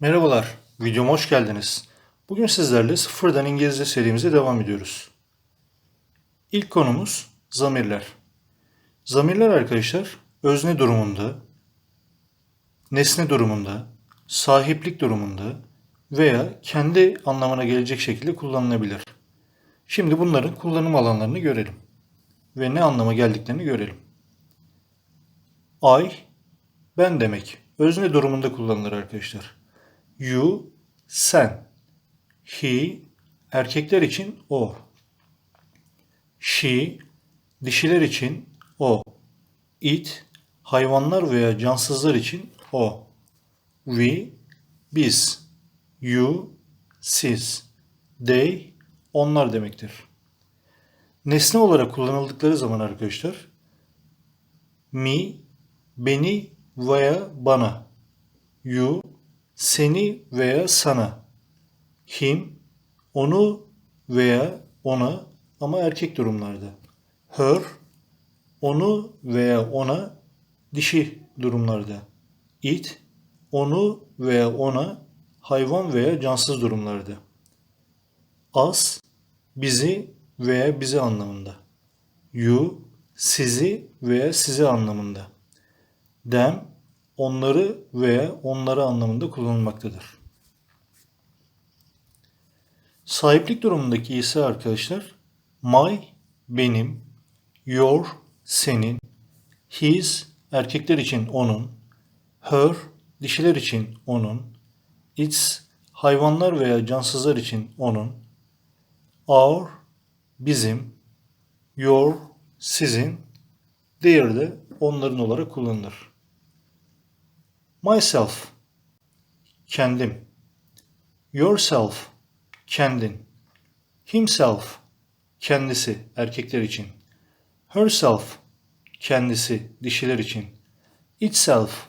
Merhabalar, videoma hoş geldiniz. Bugün sizlerle sıfırdan İngilizce serimize devam ediyoruz. İlk konumuz zamirler. Zamirler arkadaşlar özne durumunda, nesne durumunda, sahiplik durumunda veya kendi anlamına gelecek şekilde kullanılabilir. Şimdi bunların kullanım alanlarını görelim ve ne anlama geldiklerini görelim. I, ben demek. Özne durumunda kullanılır arkadaşlar. You, sen. He, erkekler için o. She, dişiler için o. It, hayvanlar veya cansızlar için o. We, biz. You, siz. They, onlar demektir. Nesne olarak kullanıldıkları zaman arkadaşlar me, beni veya bana. You, seni veya sana. Him, onu veya ona ama erkek durumlarda. Her, onu veya ona dişi durumlarda. It, onu veya ona hayvan veya cansız durumlarda. Us, bizi veya bizi anlamında. You, sizi veya sizi anlamında. Them, onları veya onları anlamında kullanılmaktadır. Sahiplik durumundaki ise arkadaşlar my benim, your senin, his erkekler için onun, her dişiler için onun, its hayvanlar veya cansızlar için onun, our bizim, your sizin, their de onların olarak kullanılır. Myself kendim. Yourself kendin. Himself kendisi erkekler için. Herself kendisi dişiler için. Itself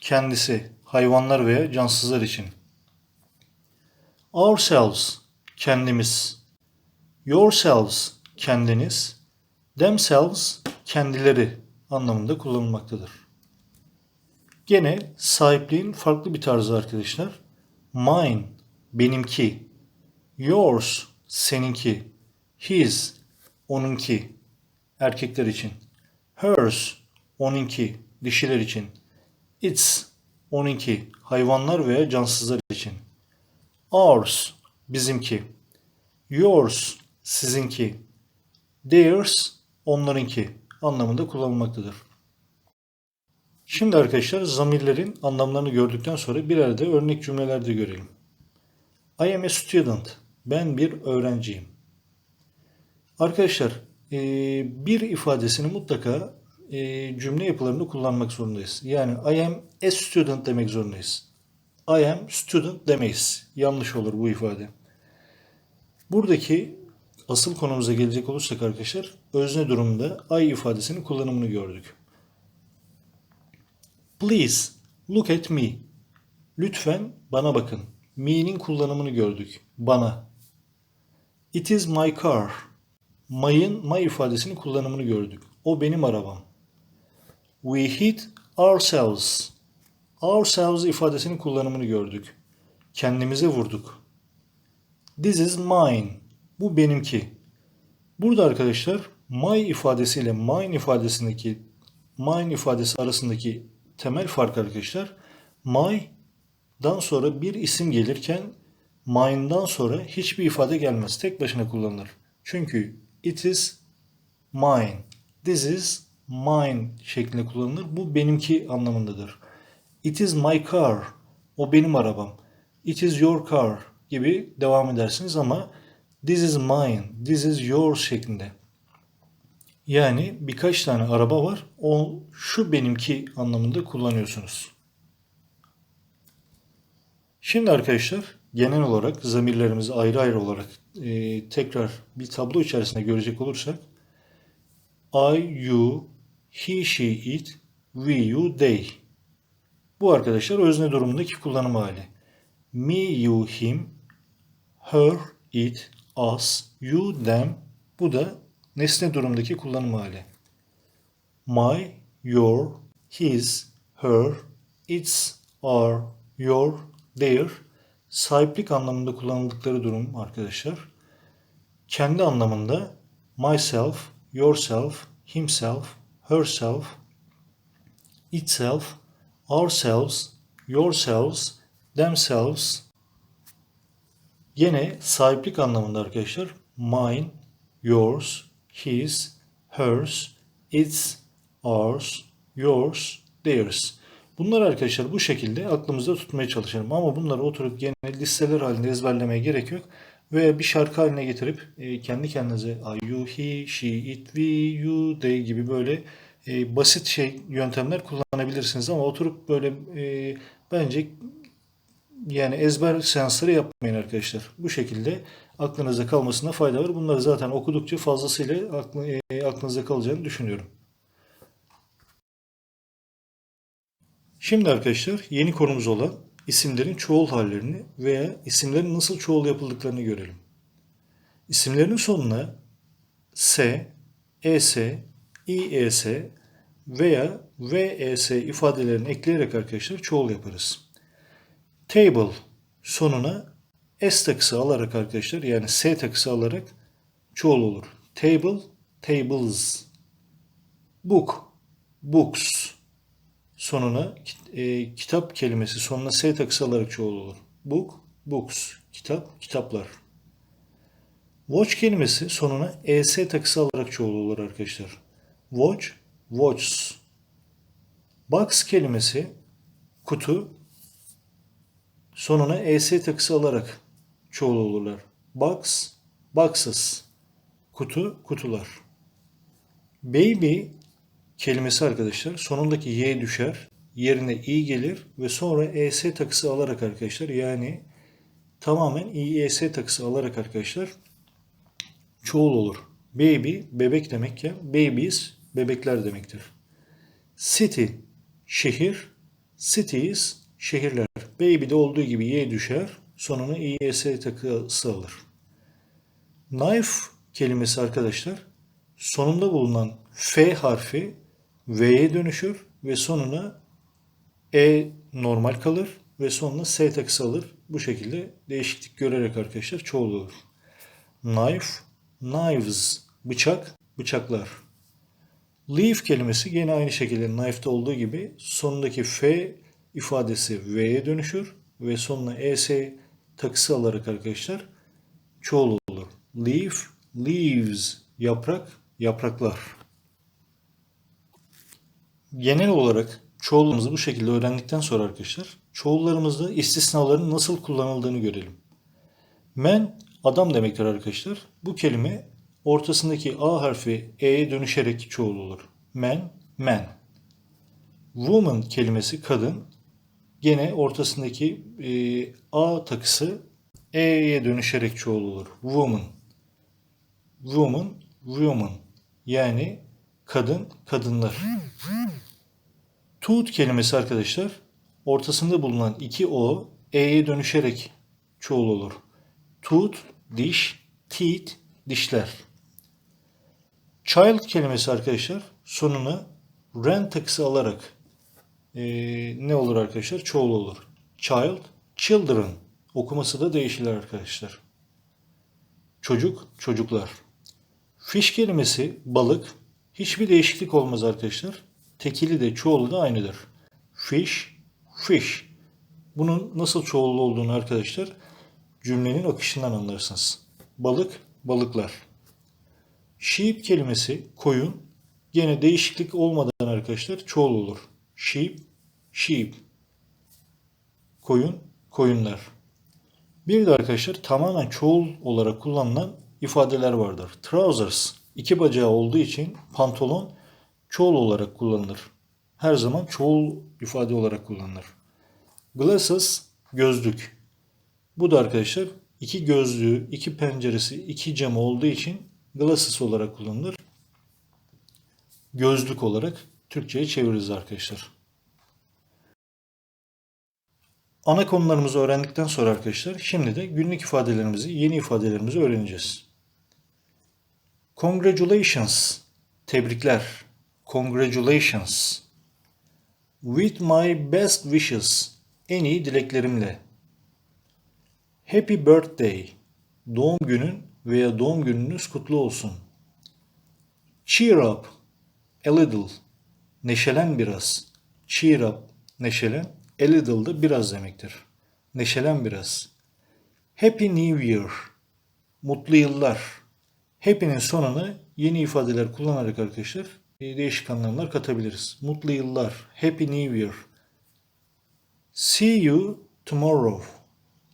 kendisi hayvanlar veya cansızlar için. Ourselves kendimiz. Yourselves kendiniz. Themselves kendileri anlamında kullanılmaktadır. Gene sahipliğin farklı bir tarzı arkadaşlar. Mine, benimki. Yours, seninki. His, onunki. Erkekler için. Hers, onunki. Dişiler için. Its, onunki. Hayvanlar veya cansızlar için. Ours, bizimki. Yours, sizinki. Theirs, onlarınki anlamında kullanılmaktadır. Şimdi arkadaşlar zamirlerin anlamlarını gördükten sonra bir arada örnek cümlelerde görelim. I am a student. Ben bir öğrenciyim. Arkadaşlar e, bir ifadesini mutlaka e, cümle yapılarında kullanmak zorundayız. Yani I am a student demek zorundayız. I am student demeyiz. Yanlış olur bu ifade. Buradaki asıl konumuza gelecek olursak arkadaşlar özne durumunda I ifadesinin kullanımını gördük. Please look at me. Lütfen bana bakın. Me'nin kullanımını gördük. Bana. It is my car. My'ın my ifadesinin kullanımını gördük. O benim arabam. We hit ourselves. Ourselves ifadesinin kullanımını gördük. Kendimize vurduk. This is mine. Bu benimki. Burada arkadaşlar my ifadesiyle mine ifadesindeki mine ifadesi arasındaki temel fark arkadaşlar my'dan sonra bir isim gelirken mine'dan sonra hiçbir ifade gelmez. Tek başına kullanılır. Çünkü it is mine, this is mine şeklinde kullanılır. Bu benimki anlamındadır. It is my car, o benim arabam. It is your car gibi devam edersiniz ama this is mine, this is yours şeklinde. Yani birkaç tane araba var. O şu benimki anlamında kullanıyorsunuz. Şimdi arkadaşlar genel olarak zamirlerimizi ayrı ayrı olarak e, tekrar bir tablo içerisinde görecek olursak I, you, he, she, it, we, you, they. Bu arkadaşlar özne durumundaki kullanım hali. Me, you, him, her, it, us, you, them. Bu da nesne durumdaki kullanım hali. My, your, his, her, its, our, your, their sahiplik anlamında kullanıldıkları durum arkadaşlar. Kendi anlamında myself, yourself, himself, herself, itself, ourselves, yourselves, themselves. Yine sahiplik anlamında arkadaşlar mine, yours, his, hers, its, ours, yours, theirs. Bunlar arkadaşlar bu şekilde aklımızda tutmaya çalışalım. Ama bunları oturup gene listeler halinde ezberlemeye gerek yok. Veya bir şarkı haline getirip e, kendi kendinize you, he, she, it, we, you, they gibi böyle e, basit şey yöntemler kullanabilirsiniz. Ama oturup böyle e, bence yani ezber seansları yapmayın arkadaşlar. Bu şekilde aklınızda kalmasında fayda var. Bunları zaten okudukça fazlasıyla aklı, e, aklınızda kalacağını düşünüyorum. Şimdi arkadaşlar yeni konumuz olan isimlerin çoğul hallerini veya isimlerin nasıl çoğul yapıldıklarını görelim. İsimlerin sonuna s, es, ies veya ves ifadelerini ekleyerek arkadaşlar çoğul yaparız. Table sonuna s takısı alarak arkadaşlar yani s takısı alarak çoğul olur. Table, tables. Book, books sonuna e, kitap kelimesi sonuna s takısı alarak çoğul olur. Book, books, kitap, kitaplar. Watch kelimesi sonuna es takısı alarak çoğul olur arkadaşlar. Watch, watches. Box kelimesi kutu sonuna es takısı alarak çoğul olurlar. Box, boxes. Kutu, kutular. Baby kelimesi arkadaşlar sonundaki y düşer. Yerine i gelir ve sonra es takısı alarak arkadaşlar yani tamamen ies takısı alarak arkadaşlar çoğul olur. Baby bebek demek ya. Babies bebekler demektir. City şehir. Cities şehirler. Baby'de olduğu gibi y düşer. Sonuna ies takısı alır. Knife kelimesi arkadaşlar sonunda bulunan f harfi v'ye dönüşür ve sonuna e normal kalır ve sonuna s takısı alır. Bu şekilde değişiklik görerek arkadaşlar çoğul olur. Knife, knives, bıçak, bıçaklar. Leaf kelimesi yine aynı şekilde knife'da olduğu gibi sonundaki f ifadesi v'ye dönüşür ve sonuna es takısı alarak arkadaşlar çoğul olur. Leaf, leaves, yaprak, yapraklar. Genel olarak çoğullarımızı bu şekilde öğrendikten sonra arkadaşlar çoğullarımızda istisnaların nasıl kullanıldığını görelim. Men adam demektir arkadaşlar. Bu kelime ortasındaki A harfi E'ye dönüşerek çoğul olur. Men, men. Woman kelimesi kadın. Gene ortasındaki e, A takısı E'ye dönüşerek çoğul olur. Woman. Woman, woman. Yani kadın, kadınlar. Tooth kelimesi arkadaşlar ortasında bulunan iki O E'ye dönüşerek çoğul olur. Tooth, diş, teeth, dişler. Child kelimesi arkadaşlar sonuna ren takısı alarak e, ne olur arkadaşlar? Çoğul olur. Child, children. Okuması da değişir arkadaşlar. Çocuk, çocuklar. Fish kelimesi balık. Hiçbir değişiklik olmaz arkadaşlar. Tekili de çoğulu da aynıdır. Fish, fish. Bunun nasıl çoğullu olduğunu arkadaşlar cümlenin akışından anlarsınız. Balık, balıklar. Sheep kelimesi koyun. Gene değişiklik olmadan arkadaşlar çoğul olur. Sheep, sheep. Koyun, koyunlar. Bir de arkadaşlar tamamen çoğul olarak kullanılan ifadeler vardır. Trousers, iki bacağı olduğu için pantolon çoğul olarak kullanılır. Her zaman çoğul ifade olarak kullanılır. Glasses, gözlük. Bu da arkadaşlar iki gözlüğü, iki penceresi, iki camı olduğu için glasses olarak kullanılır. Gözlük olarak Türkçe'ye çeviririz arkadaşlar. Ana konularımızı öğrendikten sonra arkadaşlar şimdi de günlük ifadelerimizi, yeni ifadelerimizi öğreneceğiz. Congratulations, tebrikler. Congratulations. With my best wishes, en iyi dileklerimle. Happy birthday. Doğum günün veya doğum gününüz kutlu olsun. Cheer up. A little. Neşelen biraz. Cheer up. Neşelen. A little da biraz demektir. Neşelen biraz. Happy New Year. Mutlu yıllar. Happy'nin sonuna yeni ifadeler kullanarak arkadaşlar değişik anlamlar katabiliriz. Mutlu yıllar. Happy New Year. See you tomorrow.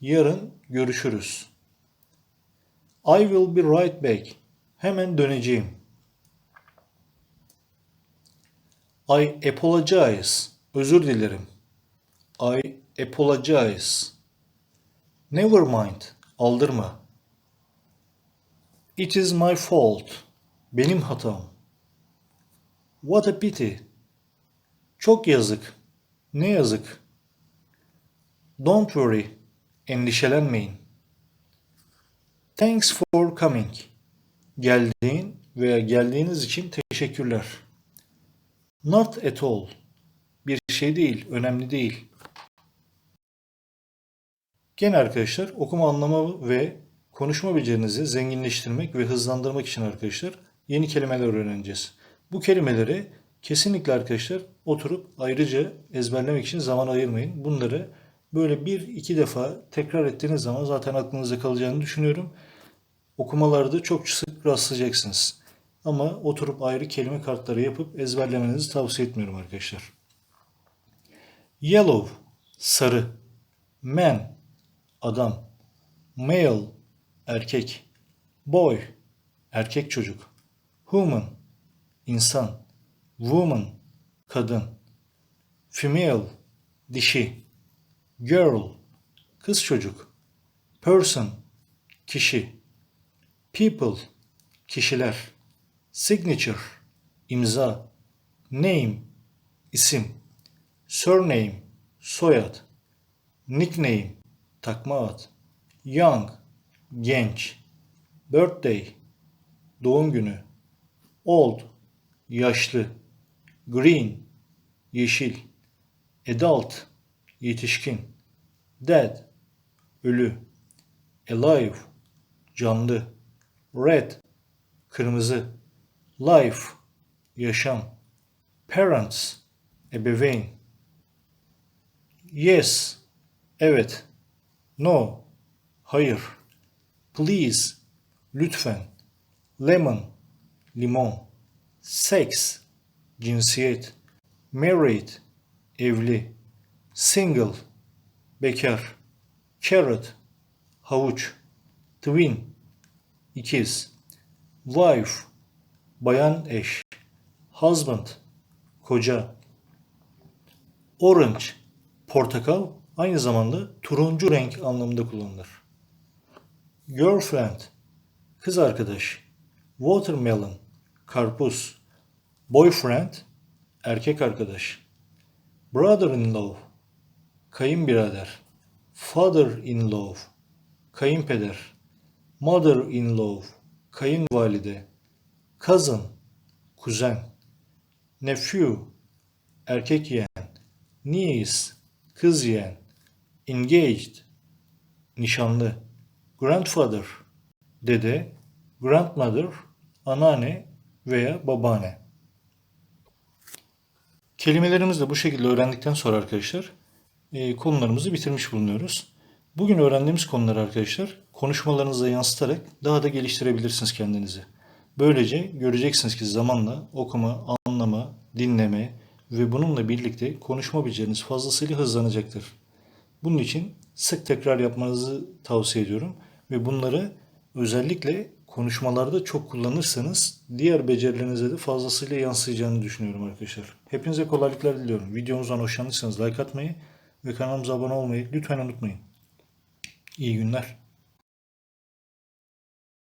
Yarın görüşürüz. I will be right back. Hemen döneceğim. I apologize. Özür dilerim. I apologize. Never mind. Aldırma. It is my fault. Benim hatam. What a pity. Çok yazık. Ne yazık. Don't worry. Endişelenmeyin. Thanks for coming. Geldiğin veya geldiğiniz için teşekkürler. Not at all. Bir şey değil, önemli değil. Gene arkadaşlar okuma anlama ve konuşma becerinizi zenginleştirmek ve hızlandırmak için arkadaşlar yeni kelimeler öğreneceğiz. Bu kelimeleri kesinlikle arkadaşlar oturup ayrıca ezberlemek için zaman ayırmayın. Bunları böyle bir iki defa tekrar ettiğiniz zaman zaten aklınızda kalacağını düşünüyorum. Okumalarda çok sık rastlayacaksınız. Ama oturup ayrı kelime kartları yapıp ezberlemenizi tavsiye etmiyorum arkadaşlar. Yellow, sarı. Man, adam. Male, erkek. Boy, erkek çocuk. Human, insan. Woman, kadın. Female, dişi. Girl, kız çocuk. Person, kişi. People, kişiler. Signature, imza. Name, isim. Surname, soyad. Nickname, takma ad. Young, genç. Birthday, doğum günü. Old, yaşlı. Green, yeşil. Adult, yetişkin. Dead, ölü. Alive, canlı. Red, kırmızı. Life, yaşam. Parents, ebeveyn. Yes, evet. No, hayır. Please, lütfen. Lemon, limon. Sex, cinsiyet. Married, evli. Single, bekar. Carrot, havuç. Twin, ikiz. Wife, bayan eş. Husband, koca. Orange, portakal aynı zamanda turuncu renk anlamında kullanılır. Girlfriend, kız arkadaş. Watermelon, karpuz. Boyfriend, erkek arkadaş. Brother-in-law, kayınbirader. Father-in-law, kayınpeder. Mother-in-law, kayınvalide. Cousin, kuzen. Nephew, erkek yeğen. Niece, kız yeğen. Engaged, nişanlı. Grandfather, dede. Grandmother, anneanne veya babaanne. Kelimelerimizi de bu şekilde öğrendikten sonra arkadaşlar e, konularımızı bitirmiş bulunuyoruz. Bugün öğrendiğimiz konuları arkadaşlar konuşmalarınıza yansıtarak daha da geliştirebilirsiniz kendinizi. Böylece göreceksiniz ki zamanla okuma, anlama, dinleme ve bununla birlikte konuşma beceriniz fazlasıyla hızlanacaktır. Bunun için sık tekrar yapmanızı tavsiye ediyorum ve bunları özellikle konuşmalarda çok kullanırsanız diğer becerilerinize de fazlasıyla yansıyacağını düşünüyorum arkadaşlar. Hepinize kolaylıklar diliyorum. Videomuzdan hoşlanırsanız like atmayı ve kanalımıza abone olmayı lütfen unutmayın. İyi günler.